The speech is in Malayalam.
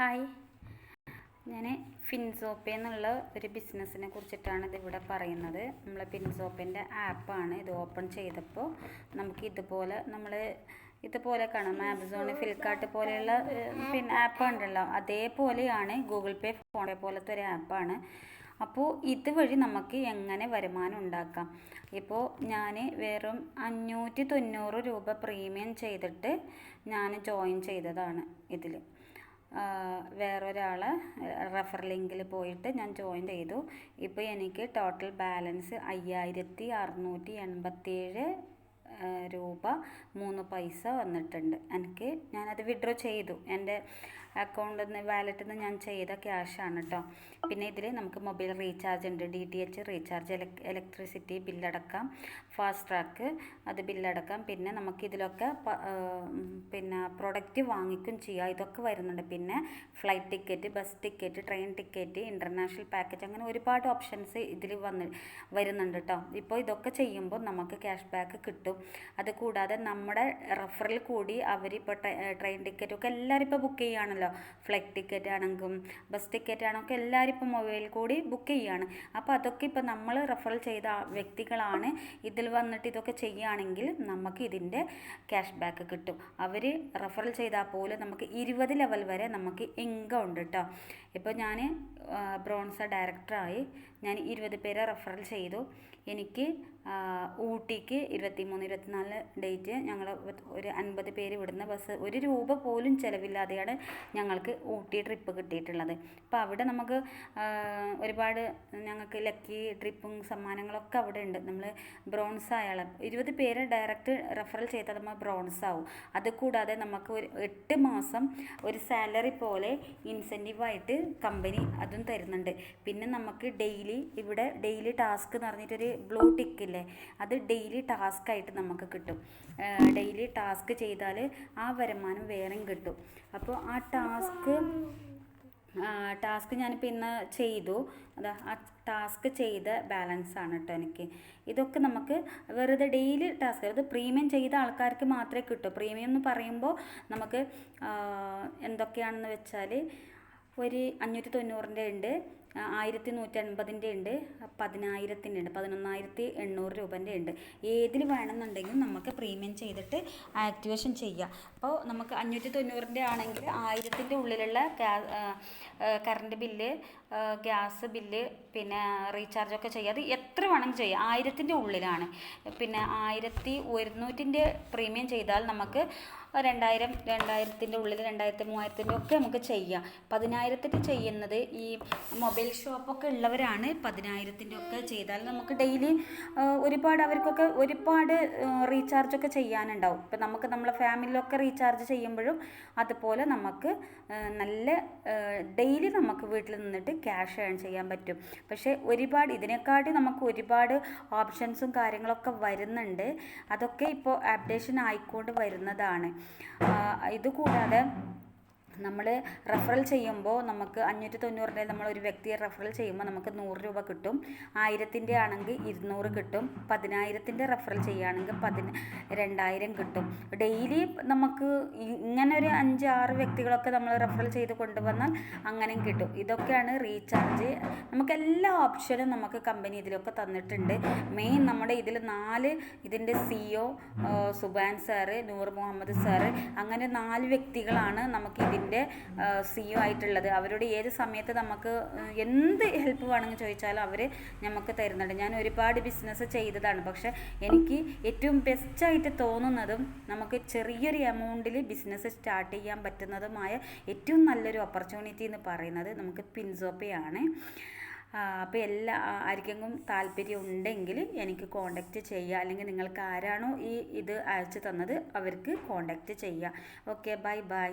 ഹായ്. ഞാൻ ഫിൻസോപ്പേ എന്നുള്ള ഒരു ബിസിനസ്സിനെ കുറിച്ചിട്ടാണ് ഇതിവിടെ പറയുന്നത്. നമ്മൾ ഫിൻസോപ്പിന്റെ ആപ്പാണ് ഇത് ഓപ്പൺ ചെയ്തപ്പോൾ നമുക്ക് ഇതുപോലെ നമ്മൾ ഇതുപോലെ കാണാം. ആമസോൺ ഫ്ലിപ്കാർട്ട് പോലെയുള്ള പിന്നെ ആപ്പ് ഉണ്ടല്ലോ. അതേപോലെയാണ് ഗൂഗിൾ പേ ഫോൺ പേ പോലത്തെ ഒരു ആപ്പാണ്. അപ്പോൾ ഇതുവഴി നമുക്ക് എങ്ങനെ വരുമാനം ഉണ്ടാക്കാം? ഇപ്പോൾ ഞാൻ വെറും അഞ്ഞൂറ്റി തൊണ്ണൂറ് രൂപ പ്രീമിയം ചെയ്തിട്ട് ഞാൻ ജോയിൻ ചെയ്തതാണ് ഇതിൽ. വേറൊരാളെ റെഫർ ലിങ്കിൽ പോയിട്ട് ഞാൻ ജോയിൻ ചെയ്തു. ഇപ്പോൾ എനിക്ക് ടോട്ടൽ ബാലൻസ് അയ്യായിരത്തി അറുന്നൂറ്റി എൺപത്തിയേഴ് രൂപ മൂന്ന് പൈസ വന്നിട്ടുണ്ട്. എനിക്ക് ഞാനത് വിഡ്രോ ചെയ്തു. എന്റെ അക്കൗണ്ടിൽ നിന്ന് വാലറ്റിൽ നിന്ന് ഞാൻ ചെയ്ത ക്യാഷാണ് കേട്ടോ പിന്നെ ഇതിൽ നമുക്ക് മൊബൈൽ റീചാർജ് ഉണ്ട്. D T H recharge electricity ബില്ലടക്കാം fast track അത് ബില്ലടക്കാം പിന്നെ നമുക്ക് ഇതിലൊക്കെ പിന്നെ പ്രൊഡക്റ്റ് വാങ്ങിക്കും ചെയ്യാം. ഇതൊക്കെ വരുന്നുണ്ട്. പിന്നെ flight ticket bus ticket train ticket international package അങ്ങനെ ഒരുപാട് ഓപ്ഷൻസ് ഇതിൽ വന്ന് വരുന്നുണ്ട് കേട്ടോ ഇപ്പോൾ ഇതൊക്കെ ചെയ്യുമ്പോൾ നമുക്ക് ക്യാഷ് ബാക്ക് കിട്ടും. അതുകൂടാതെ നമ്മുടെ റെഫറിൽ കൂടി അവരിപ്പോൾ ട്രെയിൻ ടിക്കറ്റൊക്കെ എല്ലാവരും ഇപ്പോൾ ബുക്ക് ചെയ്യുകയാണല്ലോ ഫ്ലൈറ്റ് ടിക്കറ്റ് ആണെങ്കിലും ബസ് ടിക്കറ്റ് ആണെങ്കിലും എല്ലാവരും ഇപ്പോൾ മൊബൈൽ കൂടി ബുക്ക് ചെയ്യുകയാണ് അപ്പോൾ അതൊക്കെ ഇപ്പോൾ നമ്മൾ റെഫർ ചെയ്ത വ്യക്തികളാണ് ഇതിൽ വന്നിട്ട് ഇതൊക്കെ ചെയ്യുകയാണെങ്കിൽ നമുക്ക് ഇതിന്റെ ക്യാഷ് ബാക്ക് കിട്ടും. അവർ റെഫർ ചെയ്താൽ പോലും നമുക്ക് ഇരുപത് ലെവൽ വരെ നമുക്ക് ഇൻകം ഉണ്ട് കേട്ടോ. ഇപ്പോൾ ഞാൻ ബ്രോൺസ ഡയറക്ടറായി ഞാൻ ഇരുപത് പേരെ റെഫറൽ ചെയ്തു. എനിക്ക് ഊട്ടിക്ക് ഇരുപത്തിമൂന്ന് ഇരുപത്തിനാല് ഡേറ്റ് ഞങ്ങൾ ഒരു അൻപത് പേര് വിടുന്ന ബസ് ഒരു രൂപ പോലും ചിലവില്ലാതെയാണ് ഞങ്ങൾക്ക് ഊട്ടി ട്രിപ്പ് കിട്ടിയിട്ടുള്ളത്. അപ്പോൾ അവിടെ നമുക്ക് ഒരുപാട് ഞങ്ങൾക്ക് ലക്കി ട്രിപ്പും സമ്മാനങ്ങളൊക്കെ അവിടെ ഉണ്ട്. നമ്മൾ ബ്രോൺസ് ആയാൽ ഇരുപത് പേര് ഡയറക്റ്റ് റെഫറൽ ചെയ്താൽ നമ്മൾ ബ്രോൺസ് ആവും. അത് കൂടാതെ നമുക്ക് ഒരു എട്ട് മാസം ഒരു സാലറി പോലെ ഇൻസെന്റീവായിട്ട് കമ്പനി അതും തരുന്നുണ്ട്. പിന്നെ നമുക്ക് ഡെയിലി ഇവിടെ ഡെയിലി ടാസ്ക് എന്ന് പറഞ്ഞിട്ടൊരു ബ്ലൂ ടിക്ക് ഇല്ലേ അത് ഡെയിലി ടാസ്ക് ആയിട്ട് നമുക്ക് കിട്ടും. ഡെയിലി ടാസ്ക് ചെയ്താൽ ആ വരുമാനം വേറെയും കിട്ടും. അപ്പോൾ ആ ടാസ്ക് ടാസ്ക് ഞാനിപ്പോൾ ഇന്ന് ചെയ്തു. അതാ ആ ടാസ്ക് ചെയ്ത ബാലൻസ് ആണ് കേട്ടോ എനിക്ക്. ഇതൊക്കെ നമുക്ക് വെറുതെ ഡെയിലി ടാസ്ക് അത് പ്രീമിയം ചെയ്ത ആൾക്കാർക്ക് മാത്രമേ കിട്ടൂ. പ്രീമിയം എന്ന് പറയുമ്പോൾ നമുക്ക് എന്തൊക്കെയാണെന്ന് വെച്ചാൽ ഒരു അഞ്ഞൂറ്റി തൊണ്ണൂറിന്റെ ഉണ്ട് ആയിരത്തി നൂറ്റി അൻപതിന്റെ ഉണ്ട് പതിനായിരത്തിന്റെ ഉണ്ട് പതിനൊന്നായിരത്തി എണ്ണൂറ് രൂപന്റെ ഉണ്ട്. ഏതിൽ വേണമെന്നുണ്ടെങ്കിലും നമുക്ക് പ്രീമിയം ചെയ്തിട്ട് ആക്ടിവേഷൻ ചെയ്യാം. അപ്പോൾ നമുക്ക് അഞ്ഞൂറ്റി തൊണ്ണൂറിന്റെ ആണെങ്കിൽ ആയിരത്തിന്റെ ഉള്ളിലുള്ള കറണ്ട് ബില്ല് ഗ്യാസ് ബില്ല് പിന്നെ റീചാർജൊക്കെ ചെയ്യുക അത് എത്ര വേണമെങ്കിൽ ചെയ്യാം. ആയിരത്തിന്റെ ഉള്ളിലാണ്. പിന്നെ ആയിരത്തി ഒരുന്നൂറ്റിന്റെ പ്രീമിയം ചെയ്താൽ നമുക്ക് രണ്ടായിരം രണ്ടായിരത്തിന്റെ ഉള്ളിൽ രണ്ടായിരത്തി മൂവായിരത്തിന്റെ ഒക്കെ നമുക്ക് ചെയ്യാം. പതിനായിരത്തിന്റെ ചെയ്യുന്നത് ഈ മൊബൈൽ ഷോപ്പൊക്കെ ഉള്ളവരാണ് പതിനായിരത്തിന്റെ ഒക്കെ ചെയ്താൽ നമുക്ക് ഡെയിലി ഒരുപാട് അവർക്കൊക്കെ ഒരുപാട് റീചാർജൊക്കെ ചെയ്യാനുണ്ടാവും. ഇപ്പം നമുക്ക് നമ്മളെ ഫാമിലിയിലൊക്കെ റീചാർജ് ചെയ്യുമ്പോഴും അതുപോലെ നമുക്ക് നല്ല ഡെയിലി നമുക്ക് വീട്ടിൽ നിന്നിട്ട് ക്യാഷ് ഏൺ ചെയ്യാൻ പറ്റും. പക്ഷേ ഒരുപാട് ഇതിനെക്കാട്ടി നമുക്ക് ഒരുപാട് ഓപ്ഷൻസും കാര്യങ്ങളൊക്കെ വരുന്നുണ്ട്. അതൊക്കെ ഇപ്പോൾ അപ്ഡേഷൻ ആയിക്കൊണ്ട് വരുന്നതാണ്. ഇതുകൂടാതെ നമ്മൾ റെഫറൽ ചെയ്യുമ്പോൾ നമുക്ക് അഞ്ഞൂറ്റി തൊണ്ണൂറിന്റെ നമ്മൾ ഒരു വ്യക്തിയെ റെഫറൽ ചെയ്യുമ്പോൾ നമുക്ക് നൂറ് രൂപ കിട്ടും. ആയിരത്തിന്റെ ആണെങ്കിൽ ഇരുന്നൂറ് കിട്ടും. പതിനായിരത്തിന്റെ റെഫറൽ ചെയ്യുകയാണെങ്കിൽ പതിന രണ്ടായിരം കിട്ടും. ഡെയിലി നമുക്ക് ഇങ്ങനെ ഒരു അഞ്ച് ആറ് വ്യക്തികളൊക്കെ നമ്മൾ റെഫറൽ ചെയ്ത് കൊണ്ടുവന്നാൽ അങ്ങനെയും കിട്ടും. ഇതൊക്കെയാണ് റീചാർജ് നമുക്ക് എല്ലാ ഓപ്ഷനും നമുക്ക് കമ്പനി ഇതിലൊക്കെ തന്നിട്ടുണ്ട്. മെയിൻ നമ്മുടെ ഇതിൽ നാല് ഇതിന്റെ സിഒ സുബാൻ സാറ് നൂർ മുഹമ്മദ് സാറ് അങ്ങനെ നാല് വ്യക്തികളാണ് നമുക്ക് ഇതിന്റെ സിഒ ആയിട്ടുള്ളത്. അവരോട് ഏത് സമയത്ത് നമുക്ക് എന്ത് ഹെൽപ്പ് വേണമെന്ന് ചോദിച്ചാലും അവർ നമുക്ക് തരുന്നുണ്ട്. ഞാൻ ഒരുപാട് ബിസിനസ് ചെയ്തതാണ്. പക്ഷേ എനിക്ക് ഏറ്റവും ബെസ്റ്റായിട്ട് തോന്നുന്നതും നമുക്ക് ചെറിയൊരു എമൗണ്ടിൽ ബിസിനസ് സ്റ്റാർട്ട് ചെയ്യാൻ പറ്റുന്നതുമായ ഏറ്റവും നല്ലൊരു ഓപ്പർച്യൂണിറ്റി എന്ന് പറയുന്നത് നമുക്ക് പിൻസോപ്പയാണ്. അപ്പോൾ എല്ലാ ആർക്കെങ്കിലും താല്പര്യം ഉണ്ടെങ്കിൽ എനിക്ക് കോണ്ടാക്റ്റ് ചെയ്യുക അല്ലെങ്കിൽ നിങ്ങൾക്ക് ആരാണോ ഈ ഇത് അയച്ചു തന്നത് അവർക്ക് കോണ്ടാക്റ്റ് ചെയ്യുക ഓക്കെ ബൈ ബൈ